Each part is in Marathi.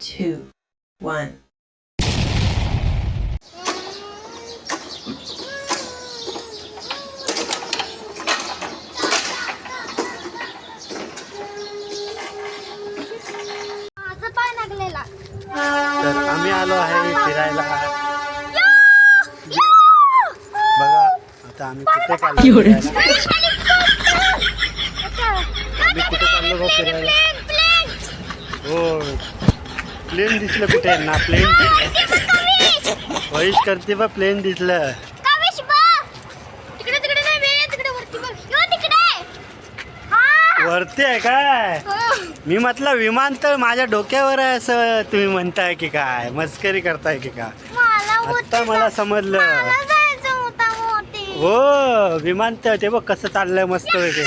two, one. माझं पाय लागलेला तर आम्ही आलो आहे फिरायला बघा आता आम्ही कुठे चाललो फिरायला आम्ही कुठे चाललो गो फिरायला हो प्लेन दिसलं कुठे? ना प्लेन वैश करते बा प्लेन दिसलं. वरती. हा. आहे काय? हो. मी म्हटलं विमानतळ माझ्या डोक्यावर आहे असं तुम्ही म्हणताय की काय? मस्करी करताय की काय? आता मला समजलं. हो विमानतळ ते बघ कसं चाललंय मस्त वगैरे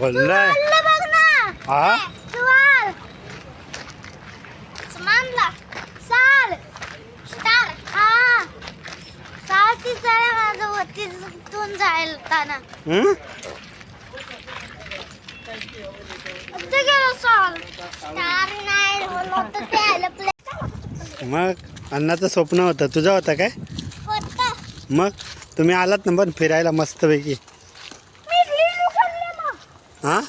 भरलंय. हा? सुवाल समानला साल स्टार हा. सालची चाळ माझं वरती तून जायला ताना हं? ते गेलं साल स्टार नाही होतं ते आलं प्ले मग अन्नाचं स्वप्न होतं. तुझं होतं काय? होतं. मग तुम्ही आलात ना पण फिरायला मस्तपैकी. मी गेलो खाल्लं मग. हां?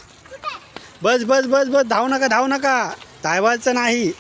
बस बस बस बस धावू नका धावू नका. धावायचं नाही.